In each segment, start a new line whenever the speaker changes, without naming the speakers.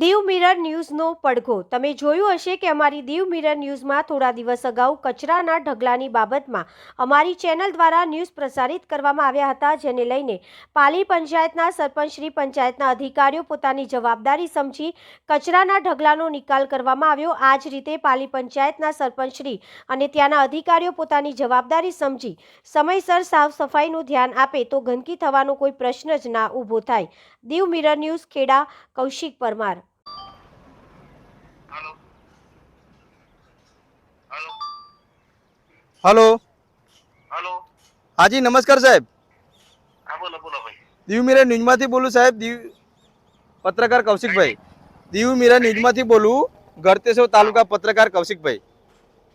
Diu mirror ન્યૂઝનો પડઘો. તમે જોયું હશે કે અમારી દીવ મિરર ન્યૂઝમાં થોડા દિવસ અગાઉ કચરાના ઢગલાની બાબતમાં અમારી ચેનલ દ્વારા ન્યૂઝ પ્રસારિત કરવામાં આવ્યા હતા, જેને લઈને પાલી પંચાયતના સરપંચ શ્રી પંચાયતના અધિકારીઓ પોતાની જવાબદારી સમજી કચરાના ઢગલાનો નિકાલ કરવામાં આવ્યો. આ જ રીતે પાલી પંચાયતના સરપંચ શ્રી અને ત્યાંના અધિકારીઓ પોતાની જવાબદારી સમજી સમયસર સાફ સફાઈનું ધ્યાન આપે તો ગંદકી થવાનો કોઈ પ્રશ્ન જ ના ઊભો થાય. Diu mirror news Kheda, Kaushik Parmar.
Hello. Hello.
હાજી નમસ્કાર સાહેબ.
હા બોલો બોલો ભાઈ.
દીવ મીરા ન્યૂઝમાંથી બોલું સાહેબ દીવ પત્રકાર કૌશિકભાઈ. દીવ મીરા ન્યૂઝમાંથી બોલું ગરતેશ્વર તાલુકા પત્રકાર કૌશિકભાઈ.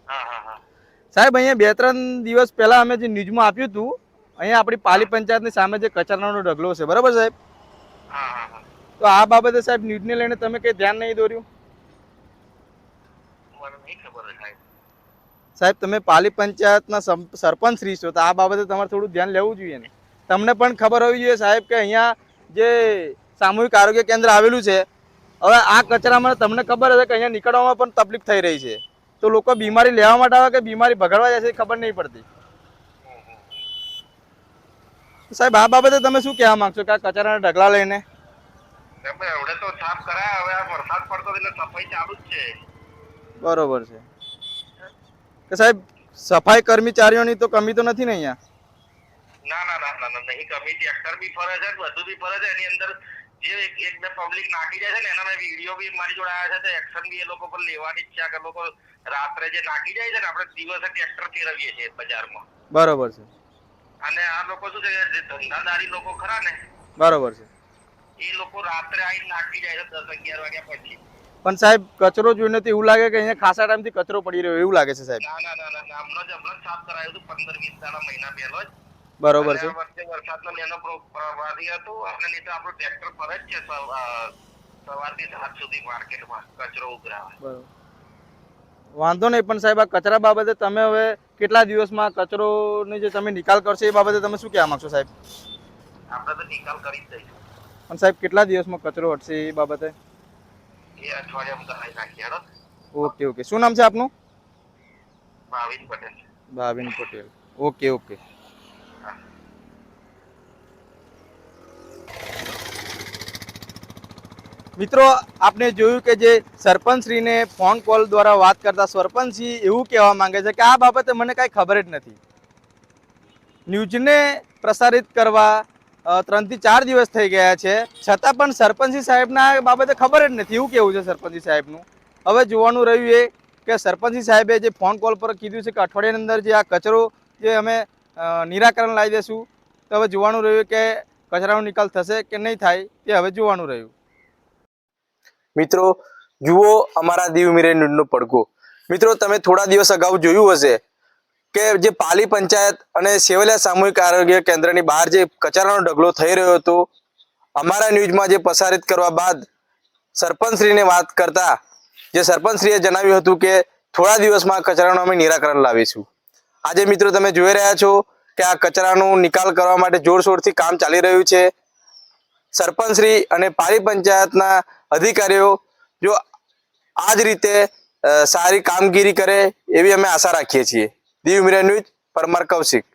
હા હા હા.
સાહેબ અહીંયા બે ત્રણ દિવસ પહેલાં અમે જે ન્યૂઝમાં આપ્યું હતું અહીંયા આપણી પાલી પંચાયતની સામે જે કચરાનો ઢગલો છે બરાબર સાહેબ?
હા હા હા.
તો આ બાબતે સાહેબ ન્યૂઝને લઈને તમે કંઈ ધ્યાન નહીં દોર્યું?
મને નહીં ખબર સાહેબ.
સાહેબ તમે પાલી પંચાયતના સરપંચ શ્રી છો તો આ બાબતે તમારે થોડું ધ્યાન લેવું જોઈએ ને. તમને પણ ખબર હોવી જોઈએ સાહેબ કે અહીંયા જે સામૂહિક આરોગ્ય કેન્દ્ર આવેલું છે હવે આ કચરામાં તમને ખબર હશે કે અહીંયા નીકળવામાં પણ તકલીફ થઈ રહી છે. તો લોકો બીમારી લેવા માટે આવે કે બીમારી ભગાડવા જાય છે ખબર નહીં પડતી. સાહેબ આ બાબતે તમે શું કહેવા માંગશો કે આ કચરાના ઢગલા લઈને? બરોબર છે. કે સાહેબ સફાઈ કર્મચારીઓની તો કમી તો નથી ને અહીંયા?
ના ના ના ના નહીં કમી ટ્રેક્ટર બી ફરે છે બધું બી ફરે છે. એની અંદર જે એક એક બે પબ્લિક નાખી જાય છે ને એના મેં વીડિયો બી મારી જોડે આવ્યા છે તો એક્શન બી એ લોકો પર લેવાની જ છે. કે લોકો રાત્રે જે નાખી જાય છે ને આપણે દિવસે ટ્રેક્ટર ફેરવીએ છીએ બજારમાં.
બરોબર છે.
અને આ લોકો શું છે જે ધંધાદારી લોકો ખરા ને
બરોબર છે.
એ લોકો રાત્રે આવીને નાખી જાય છે દસ અગિયાર વાગ્યા પછી.
પણ સાહેબ કચરો જોઈને તો એવું લાગે કે અહીંયા ખાસા ટાઈમથી કચરો પડી રહ્યો એવું લાગે છે સાહેબ.
ના ના ના હમણાં જ હમણાં જ સાફ કરાયું હતું પંદર વીસ દાડા મહિના પહેલો જ.
બરોબર છે.
વખતે વરસાદનો નેનો પ્રવાહી હતો અને નહીં તો ટ્રેક્ટર પર જ છે સવારથી સાત સુધી માર્કેટમાં કચરો ઉઘરાવે.
બરોબર. વાંધો નહીં પણ સાહેબ આ કચરા બાબતે તમે હવે કેટલા દિવસમાં કચરોની જે તમે નિકાલ કરશો એ બાબતે તમે શું કહેવા માંગશો સાહેબ?
આપણે તો નિકાલ કરી જ દઈશું.
પણ સાહેબ કેટલા દિવસમાં કચરો હટશે એ બાબતે?
એ અઠવાડિયામાં કરાવી નાખીએ
ઓકે ઓકે. શું નામ છે આપનું?
ભાવિન પટેલ.
ભાવિન પટેલ. Okay okay. મિત્રો આપણે જોયું કે જે સરપંચશ્રીને ફોન કોલ દ્વારા વાત કરતા સરપંચશ્રી એવું કહેવા માંગે છે કે આ બાબતે મને કાંઈ ખબર જ નથી. ન્યૂઝને પ્રસારિત કરવા ત્રણથી ચાર દિવસ થઈ ગયા છે. છતાં પણ સરપંચી સાહેબના બાબતે ખબર જ નથી. એવું કેવું છે સરપંચી સાહેબનું? હવે જોવાનું રહ્યું એ કે સરપંચી સાહેબે જે ફોન કોલ પર કીધું છે કે અઠવાડિયાની અંદર જે આ કચરો જે અમે નિરાકરણ લાવી દઈશું તો હવે જોવાનું રહ્યું કે કચરાનો નિકાલ થશે કે નહીં થાય તે હવે જોવાનું રહ્યું. મિત્રો, જુઓ અમારા દીવ મિરે ન્યૂઝનો પડઘો. મિત્રો, તમે થોડા દિવસ અગાઉ જોયું હશે કે જે પાલી પંચાયત અને સેવલિયા સામૂહિક આરોગ્ય કેન્દ્રની બહાર જે કચરાનો ઢગલો થઈ રહ્યો હતો, અમારા ન્યૂઝમાં જે પ્રસારિત કરવા બાદ સરપંચશ્રીને વાત કરતા જે સરપંચશ્રીએ જણાવ્યું હતું કે થોડા દિવસમાં કચરાનું અમે નિરાકરણ લાવીશું. આજે મિત્રો તમે જોઈ રહ્યા છો કે આ કચરાનું નિકાલ કરવા માટે જોરશોરથી કામ ચાલી રહ્યું છે. સરપંચશ્રી અને પાલી પંચાયતના અધિકારીઓ જો આ જ રીતે સારી કામગીરી કરે એવી અમે આશા રાખીએ છીએ. Diu mirror news Parmar Kaushik